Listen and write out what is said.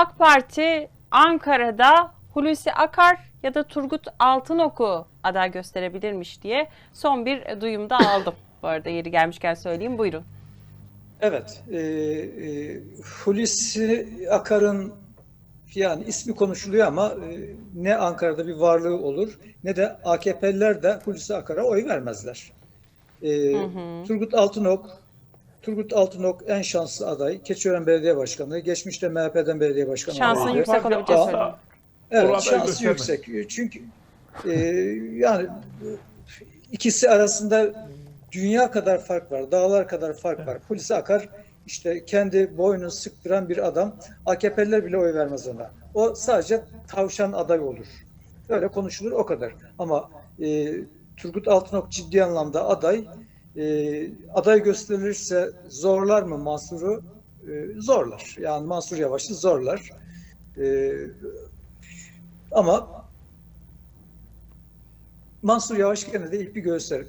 AK Parti Ankara'da Hulusi Akar ya da Turgut Altınok'u aday gösterebilirmiş diye son bir duyumda aldım. Bu arada yeri gelmişken söyleyeyim. Buyurun. Evet, e, e, Hulusi Akar'ın yani ismi konuşuluyor ama e, ne Ankara'da bir varlığı olur ne de AKP'liler de Hulusi Akar'a oy vermezler. E, Turgut Altınok, Turgut Altınok en şanslı aday. Keçiören Belediye Başkanı, geçmişte MHP'den belediye başkanı Şansın adayıydı. yüksek olabileceği söyleniyor. Evet, şansı yüksek. Çünkü e, yani ikisi arasında dünya kadar fark var, dağlar kadar fark var. Polisi akar, işte kendi boynunu sıktıran bir adam. AKP'liler bile oy vermez ona. O sadece tavşan aday olur. Öyle konuşulur o kadar. Ama e, Turgut Altınok ciddi anlamda aday. E, aday gösterilirse zorlar mı Mansur'u? E, zorlar. Yani Mansur Yavaş'ı zorlar. E, ama Mansur Yavaş gene de bir gösterir.